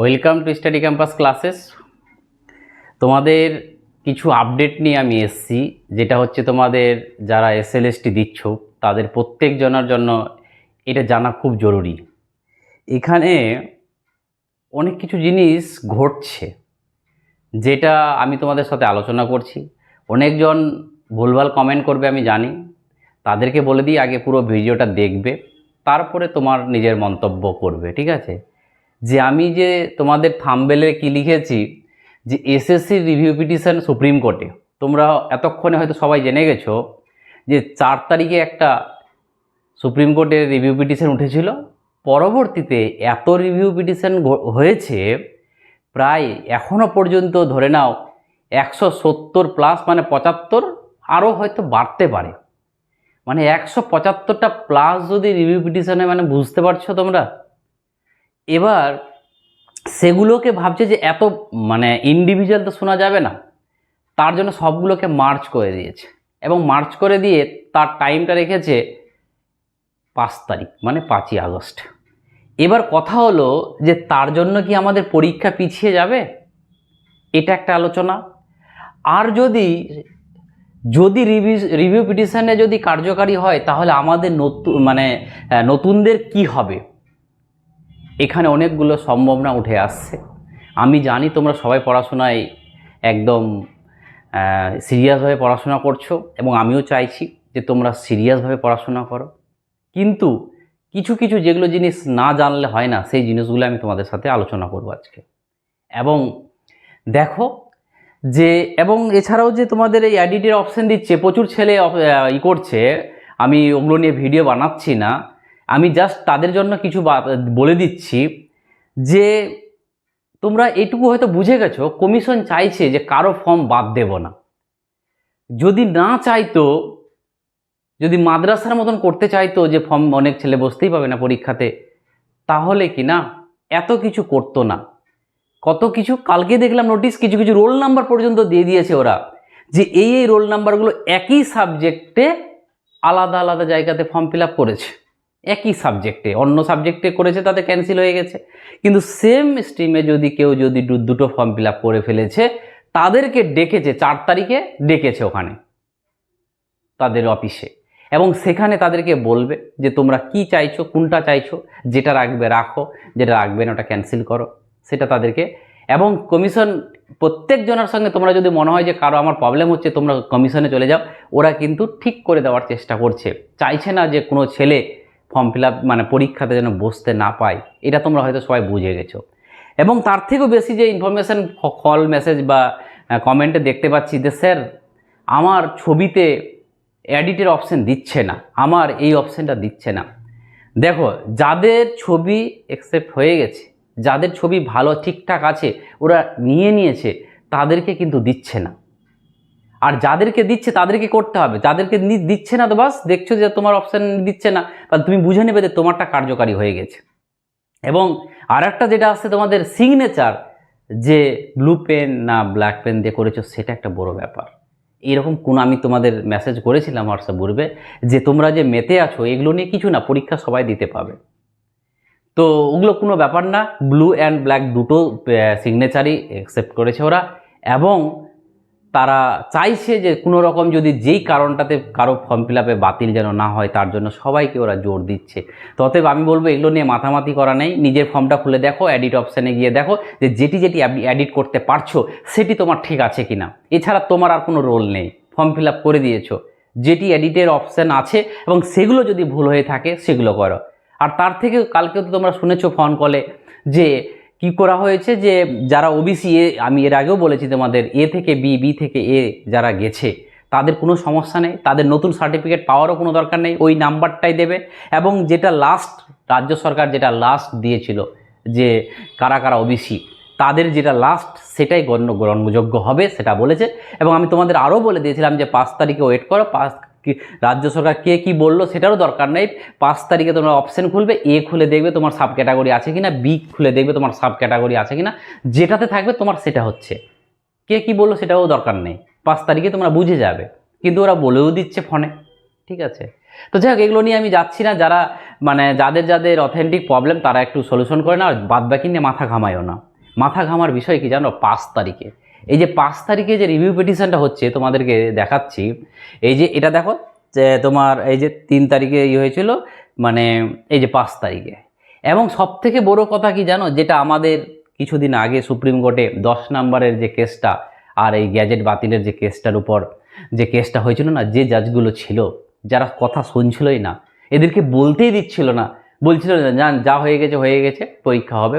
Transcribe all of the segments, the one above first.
Welcome to study campus classes তোমাদের কিছু update নিয়ে আমি এসেছি, যেটা হচ্ছে তোমাদের যারা এসএলএসটি দিচ্ছ, তাদের প্রত্যেকজনের জন্য এটা জানা খুব জরুরি। এখানে অনেক কিছু জিনিস ঘটছে, যেটা আমি তোমাদের সাথে আলোচনা করছি। অনেকজন ভুলভাল কমেন্ট করবে, আমি জানি। তাদেরকে বলে দিই, আগে পুরো ভিডিওটা দেখবে, তারপরে তোমার নিজের মন্তব্য করবে, ঠিক আছে? যে আমি যে তোমাদের থাম্বেলে কি লিখেছি? যে এসএসসি রিভিউ পিটিশন সুপ্রিম কোর্টে তোমরা এতক্ষণে হয়তো সবাই জেনে গেছো যে চার তারিখে একটা সুপ্রিম কোর্টের রিভিউ পিটিশন উঠেছিল। পরবর্তীতে এত রিভিউ পিটিশন হয়েছে, প্রায় এখনও পর্যন্ত ধরে নাও একশো সত্তর প্লাস মানে পঁচাত্তর আরও হয়তো বাড়তে পারে। মানে একশো পঁচাত্তরটা প্লাস যদি রিভিউ পিটিশনে মানে বুঝতে পারছ তোমরা? এবার সেগুলোকে ভাবছে যে এত মানে ইন্ডিভিজুয়াল তো শোনা যাবে না। তার জন্য সবগুলোকে মার্চ করে দিয়েছে। এবং মার্চ করে দিয়ে তার টাইমটা রেখেছে পাঁচ তারিখ মানে পাঁচই আগস্ট। এবার কথা হলো যে তার জন্য কি আমাদের পরীক্ষা পিছিয়ে যাবে? এটা একটা আলোচনা। আর যদি যদি রিভিউ রিভিউ পিটিশনে যদি কার্যকারী হয়, তাহলে আমাদের নতুন মানে নতুনদের কি হবে? এখানে অনেকগুলো সম্ভাবনা উঠে আসছে। আমি জানি তোমরা সবাই পড়াশোনায় একদম সিরিয়াসভাবে পড়াশোনা করছ এবং আমিও চাইছি যে তোমরা সিরিয়াসভাবে পড়াশোনা করো। কিন্তু কিছু কিছু যেগুলো জিনিস না জানলে হয় না, সেই জিনিসগুলো আমি তোমাদের সাথে আলোচনা করব আজকে। এবং দেখো যে, এবং এছাড়াও যে তোমাদের এই অ্যাডিটের অপশান দিচ্ছে, প্রচুর ছেলে ই করছে, আমি ওগুলো নিয়ে ভিডিও বানাচ্ছি না। আমি জাস্ট তাদের জন্য কিছু বলে দিচ্ছি যে, তোমরা এটুকু হয়তো বুঝে গেছো কমিশন চাইছে যে কারও ফর্ম বাদ দেব না। যদি না চাইতো, যদি মাদ্রাসার মতন করতে চাইতো যে ফর্ম অনেক ছেলে বসতেই পাবে না পরীক্ষাতে, তাহলে কি না, এত কিছু করতো না। কত কিছু, কালকে দেখলাম নোটিশ কিছু কিছু রোল নাম্বার পর্যন্ত দিয়ে দিয়েছে ওরা, যে এই এই রোল নাম্বারগুলো একই সাবজেক্টে আলাদা আলাদা জায়গাতে ফর্ম ফিল করেছে। একই সাবজেক্টে অন্য সাবজেক্টে করেছে, তাতে ক্যান্সেল হয়ে গেছে। কিন্তু সেম স্ট্রিমে যদি কেউ যদি দুটো ফর্ম ফিল করে ফেলেছে, তাদেরকে ডেকেছে, চার তারিখে ডেকেছে ওখানে, তাদের অফিসে এবং সেখানে তাদেরকে বলবে যে, তোমরা কি চাইছো, কোনটা চাইছো, যেটা রাখবে রাখো, যেটা রাখবে না, ওটা ক্যান্সেল করো। সেটা তাদেরকে। এবং কমিশন প্রত্যেকজনের সঙ্গে তোমরা যদি মনে হয় যে, কারও আমার প্রবলেম হচ্ছে, তোমরা কমিশনে চলে যাও। ওরা কিন্তু ঠিক করে দেওয়ার চেষ্টা করছে। চাইছে না যে, কোনো ছেলে ফর্ম ফিল মানে পরীক্ষাতে যেন বসতে না পায় এটা তোমরা হয়তো সবাই বুঝে গেছো। এবং তার থেকেও বেশি যে ইনফরমেশান কল মেসেজ বা কমেন্টে দেখতে পাচ্ছি যে, স্যার, আমার ছবিতে এডিটের অপশান দিচ্ছে না, আমার এই অপশানটা দিচ্ছে না। দেখো, যাদের ছবি অ্যাকসেপ্ট হয়ে গেছে, যাদের ছবি ভালো ঠিকঠাক আছে, ওরা নিয়ে নিয়েছে, তাদেরকে কিন্তু দিচ্ছে না। আর যাদেরকে দিচ্ছে তাদেরকে করতে হবে। যাদেরকে দিচ্ছে না তো বাস, দেখছ যে তোমার অপশান দিচ্ছে না, বা তুমি বুঝে নেবে যে তোমারটা কার্যকারী হয়ে গেছে। এবং আর একটা যেটা আসছে তোমাদের সিগনেচার যে ব্লু পেন না ব্ল্যাক পেন দিয়ে করেছ, সেটা একটা বড় ব্যাপার। এরকম কোন আমি তোমাদের মেসেজ করেছিলাম হোয়াটসঅ্যাপ গ্রুপে যে তোমরা যে মেতে আছো, এগুলো নিয়ে কিছু না, পরীক্ষা সবাই দিতে পাবে। তো ওগুলো কোনো ব্যাপার না ব্লু অ্যান্ড ব্ল্যাক দুটো সিগনেচারই অ্যাকসেপ্ট করেছে ওরা। এবং তারা চাইছে যে কোনো রকম যদি যেই কারণটাতে কারও ফর্ম ফিল আপে বাতিল যেন না হয়, তার জন্য সবাইকে ওরা জোর দিচ্ছে। তো অতএব আমি বলব, এগুলো নিয়ে মাথামাতি করা নেই। নিজের ফর্মটা খুলে দেখো এডিট অপশানে গিয়ে দেখো যে যেটি যেটি আপনি এডিট করতে পারছ, সেটি তোমার ঠিক আছে কি না এছাড়া তোমার আর কোনো রোল নেই। ফর্ম ফিল আপ করে দিয়েছ। যেটি অ্যাডিটের অপশান আছে এবং সেগুলো যদি ভুল হয়ে থাকে, সেগুলো করো। আর তার থেকে কালকে তো তোমরা শুনেছো ফোন কলে যে কি করা হয়েছে যে যারা ওবিসি এ, আমি এর আগেও বলেছি তোমাদের এ থেকে বি বি থেকে এ যারা গেছে, তাদের কোনো সমস্যা নেই, তাদের নতুন সার্টিফিকেট পাওয়ারও কোনো দরকার নেই, ওই নাম্বারটাই দেবে এবং যেটা লাস্ট রাজ্য সরকার যেটা লাস্ট দিয়েছিল যে কারা কারা ওবিসি তাদের যেটা লাস্ট সেটাই গণ্য গ্রহণযোগ্য হবে, সেটা বলেছে। এবং আমি তোমাদের আরও বলে দিয়েছিলাম যে পাঁচ তারিখে ওয়েট করো, পাঁচ কি, রাজ্য সরকার কে কি বলল সেটারও দরকার নেই। পাঁচ তারিখে তোমরা অপশন খুলবে এ খুলে দেখবে তোমার সাব ক্যাটাগরি আছে কিনা বি খুলে দেখবে তোমার সাব ক্যাটাগরি আছে কিনা। যেটাতে থাকবে তোমার সেটা হচ্ছে। কে কি বলল সেটাও দরকার নেই। পাঁচ তারিখে তোমরা বুঝে যাবে। কিন্তু ওরা বলেও দিচ্ছে ফোনে ঠিক আছে? তো যাই হোক, এগুলো নিয়ে আমি যাচ্ছি না। যারা মানে যাদের যাদের অথেন্টিক প্রবলেম তারা একটু সলিউশন করে না আর বাদ বাকি নিয়ে মাথা ঘামায়ও না। মাথা ঘামার বিষয় কি জানো? পাঁচ তারিখে। এই যে পাঁচ তারিখে যে রিভিউ পিটিশনটা হচ্ছে তোমাদেরকে দেখাচ্ছি, এই যে এটা দেখো, যে তোমার এই যে তিন তারিখে ইয়ে হয়েছিল মানে এই যে পাঁচ তারিখে। এবং সব থেকে বড় কথা কি জানো, যেটা আমাদের কিছুদিন আগে সুপ্রিম কোর্টে দশ নম্বরের যে কেসটা আর এই গ্যাজেট বাতিলের যে কেসটার উপর যে কেসটা হয়েছিল না, যে জাজগুলো ছিল, যারা কথা শুনছিলই না, এদেরকে বলতেই দিচ্ছিল না। বলছিল না, যা হয়ে গেছে হয়ে গেছে, পরীক্ষা হবে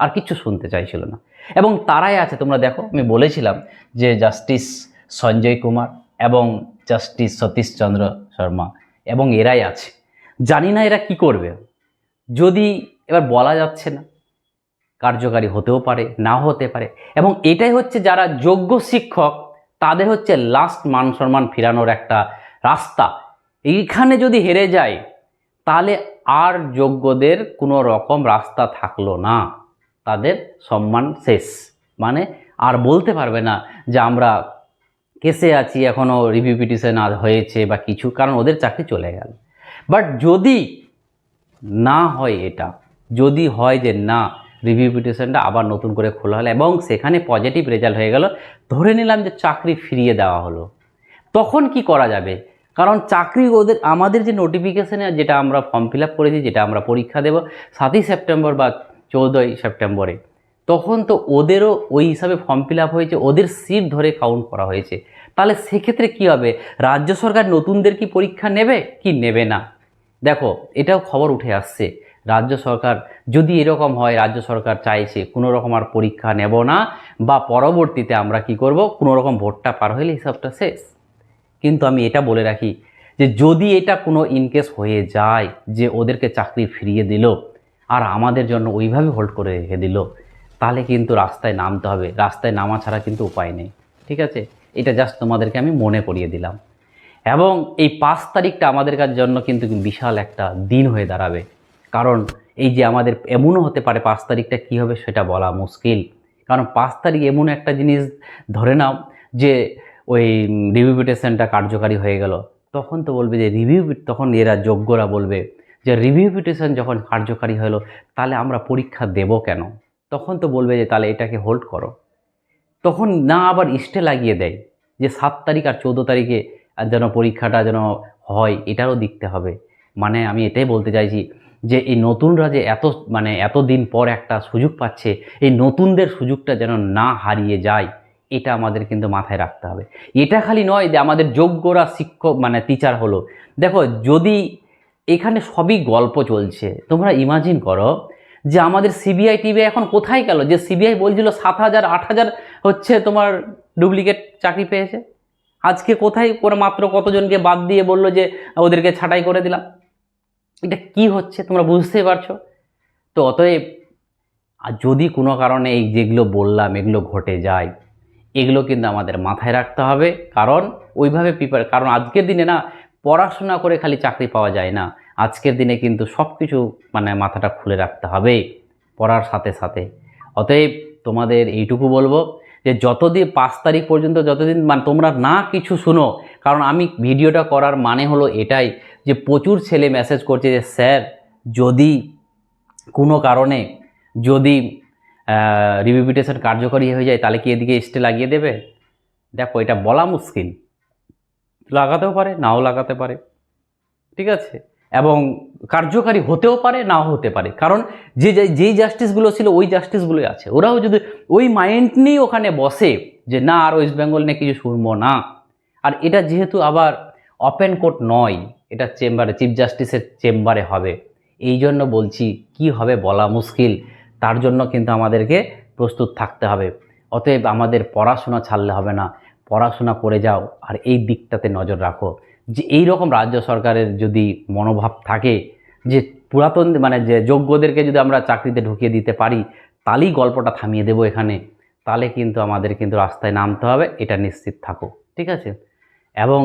আর কিচ্ছু শুনতে চাইছিল না। এবং তারাই আছে, তোমরা দেখো, আমি বলেছিলাম যে জাস্টিস সঞ্জয় কুমার এবং জাস্টিস সতীশ চন্দ্র শর্মা এবং এরাই আছে। জানি না এরা কি করবে। যদি এবার বলা যাচ্ছে না, কার্যকারী হতেও পারে না হতে পারে, এবং এটাই হচ্ছে যারা যোগ্য শিক্ষক, তাদের হচ্ছে লাস্ট মান সম্মান ফেরানোর একটা রাস্তা। এইখানে যদি হেরে যায়, তাহলে আর যোগ্যদের কোনো রকম রাস্তা থাকল না। সম্মান শেষ। মানে আর বলতে পারবে না যে আমরা কেসে আছি এখনও রিভিউ পিটিশন আর হয়েছে বা কিছু, কারণ ওদের চাকরি চলে গেল। বাট যদি না হয় এটা, যদি হয় যে না রিভিউ পিটিশনটা আবার নতুন করে খোলা হলো এবং সেখানে পজিটিভ রেজাল্ট হয়ে গেল, ধরে নিলাম যে চাকরি ফিরিয়ে দেওয়া হলো, তখন কি করা যাবে? কারণ চাকরি ওদের, আমাদের যে নোটিফিকেশানে যেটা আমরা ফর্ম ফিল করেছি, যেটা আমরা পরীক্ষা দেব, সাতই সেপ্টেম্বর বা চৌদ্দই সেপ্টেম্বরে। তখন তো ওদেরও ওই হিসাবে ফর্ম ফিল আপ হয়েছে, ওদের সিট ধরে কাউন্ট করা হয়েছে। তাহলে সেক্ষেত্রে কি হবে? রাজ্য সরকার নতুনদের কি পরীক্ষা নেবে কি নেবে না? দেখো, এটাও খবর উঠে আসছে। রাজ্য সরকার যদি এরকম হয়, রাজ্য সরকার চাইছে কোনো রকম আর পরীক্ষা নেব না বা পরবর্তীতে আমরা কি করব? কোনো রকম ভোটটা পার হলে হিসাবটা শেষ। কিন্তু আমি এটা বলে রাখি যে যদি এটা কোনো ইনকেস হয়ে যায় যে ওদেরকে চাকরি ফিরিয়ে দিল আর আমাদের জন্য ওইভাবে হোল্ড করে রেখে দিল, তাহলে কিন্তু রাস্তায় নামতে হবে। রাস্তায় নামা ছাড়া কিন্তু উপায় নেই। ঠিক আছে? এটা জাস্ট তোমাদেরকে আমি মনে করিয়ে দিলাম। এবং এই পাঁচ তারিখটা আমাদের কাছে জন্য কিন্তু বিশাল একটা দিন হয়ে দাঁড়াবে। কারণ এই যে আমাদের এমনও হতে পারে পাঁচ তারিখটা কী হবে সেটা বলা মুশকিল। কারণ পাঁচ তারিখ এমন একটা জিনিস ধরে নাও যে ওই রিভিউ পিটিশনটা কার্যকারী হয়ে গেল। তখন তো বলবে যে রিভিউ তখন এরা যোগ্যরা বলবে। যে রিভিউ পিটিশন যখন কার্যকারী হলো, তাহলে আমরা পরীক্ষা দেব কেন? তখন তো বলবে যে, তাহলে এটাকে হোল্ড করো। তখন না আবার স্টে লাগিয়ে দেয় যে, সাত তারিখ আর চৌদ্দ তারিখে যেন পরীক্ষাটা যেন হয়, এটারও দেখতে হবে। মানে আমি এটাই বলতে চাইছি যে, এই নতুনরা যে এত মানে এত দিন পর একটা সুযোগ পাচ্ছে, এই নতুনদের সুযোগটা যেন না হারিয়ে যায়, এটা আমাদের কিন্তু মাথায় রাখতে হবে। এটা খালি নয় যে, আমাদের যোগ্যরা শিক্ষক মানে টিচার হলো। দেখো, যদি এখানে সবই গল্প চলছে। তোমরা ইমাজিন করো যে আমাদের সিবিআই টিভি এখন কোথায় গেল? যে সিবিআই বলছিল সাত হাজার, আট হাজার হচ্ছে তোমার ডুপ্লিকেট চাকরি পেয়েছে। আজকে কোথায় করে মাত্র কতজনকে বাদ দিয়ে বলল যে ওদেরকে ছাঁটাই করে দিলাম? এটা কি হচ্ছে তোমরা বুঝতেই পারছ? তো অতএব, আর যদি কোনো কারণে এই যেগুলো বললাম, এগুলো ঘটে যায়, এগুলো কিন্তু আমাদের মাথায় রাখতে হবে। কারণ ওইভাবে প্রিপেয়ার কারণ আজকের দিনে না পড়াশোনা করে খালি চাকরি পাওয়া যায় না। আজকের দিনে কিন্তু সব কিছু মানে মাথাটা খুলে রাখতে হবে পড়ার সাথে সাথে। অতএব তোমাদের এইটুকু বলব যে যতদিন পাঁচ তারিখ পর্যন্ত যতদিন মানে তোমরা না কিছু শুনো, কারণ আমি ভিডিওটা করার মানে হলো এটাই যে প্রচুর ছেলে মেসেজ করছে যে, স্যার, যদি কোনো কারণে যদি রিভিউপিটেশন কার্যকরী হয়ে যায়, তাহলে কি এদিকে স্টে লাগিয়ে দেবে? দেখো, এটা বলা মুশকিল। লাগাতেও পারে, নাও লাগাতে পারে। ঠিক আছে? এবং কার্যকারী হতেও পারে, নাও হতে পারে। কারণ যে যেই জাস্টিসগুলো ছিল, ওই জাস্টিসগুলোই আছে। ওরাও যদি, ওই মাইন্ড নিয়েই ওখানে বসে যে, না, আর ওয়েস্ট বেঙ্গল নিয়ে কিছু শুনব না। আর এটা যেহেতু আবার ওপেন কোর্ট নয়, এটা চেম্বারে চিফ জাস্টিসের চেম্বারে হবে। এই জন্য বলছি, কি হবে বলা মুশকিল। তার জন্য কিন্তু আমাদেরকে প্রস্তুত থাকতে হবে। অতএব আমাদের পড়াশোনা ছাড়লে হবে না। পড়াশোনা করে যাও আর এই দিকটাতে নজর রাখো যে এই রকম রাজ্য সরকারের যদি মনোভাব থাকে যে পুরাতন মানে যে যোগ্যদেরকে যদি আমরা চাকরিতে ঢুকিয়ে দিতে পারি, তাহলেই গল্পটা থামিয়ে দেবো এখানে। তাহলে কিন্তু আমাদের কিন্তু রাস্তায় নামতে হবে, এটা নিশ্চিত থাকো, ঠিক আছে? এবং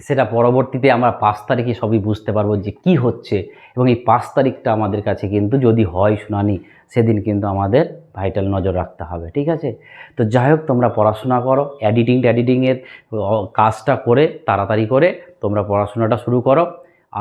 সেটা পরবর্তীতে আমরা পাঁচ তারিখে সবই বুঝতে পারব যে কি হচ্ছে এবং এই পাঁচ তারিখটা আমাদের কাছে কিন্তু যদি হয় শুনানি, সেদিন কিন্তু আমাদের ভাইটাল নজর রাখতে হবে, ঠিক আছে? তো যাই হোক, তোমরা পড়াশোনা করো এডিটিং এডিটিংয়ের কাজটা করে, তাড়াতাড়ি করে তোমরা পড়াশোনাটা শুরু করো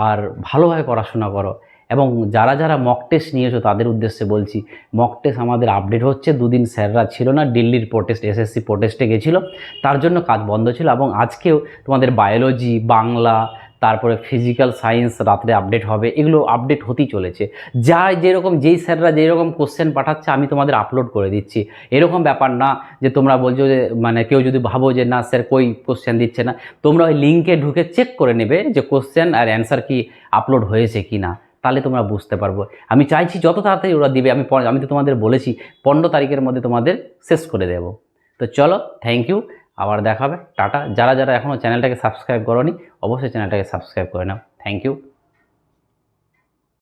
আর ভালোভাবে পড়াশোনা করো। এবং যারা যারা মক টেস্ট নিয়েছো, তাদের উদ্দেশ্যে বলছি মক টেস্ট আমাদের আপডেট হচ্ছে, দুদিন স্যাররা ছিল না, দিল্লির প্রোটেস্ট এসএসসি প্রোটেস্টে গেছিল, তার জন্য কাজ বন্ধ ছিল এবং আজকেও তোমাদের বায়োলজি বাংলা তারপরে ফিজিক্যাল সায়েন্স রাত্রে আপডেট হবে, এগুলো আপডেট হতেই চলেছে। যা যেরকম, যেই স্যাররা যেরকম কোশ্চেন পাঠাচ্ছে, আমি তোমাদের আপলোড করে দিচ্ছি। এরকম ব্যাপার না যে তোমরা বলছো যে মানে কেউ যদি ভাবো যে, না স্যার, কই কোশ্চেন দিচ্ছে না? তোমরা ওই লিঙ্কে ঢুকে চেক করে নেবে যে কোশ্চেন আর অ্যান্সার কি আপলোড হয়েছে কি না। তাহলে তোমরা বুঝতে পারব। আমি চাইছি যত তাড়াতাড়ি ওরা দিবে, আমি আমি তো তোমাদের বলেছি, পনেরো তারিখের মধ্যে তোমাদের শেষ করে দেব। তো চলো থ্যাংক ইউ আবার দেখাবে। টাটা। যারা যারা এখনও চ্যানেলটাকে সাবস্ক্রাইব করো অবশ্যই চ্যানেলটাকে সাবস্ক্রাইব করে নাও। Thank you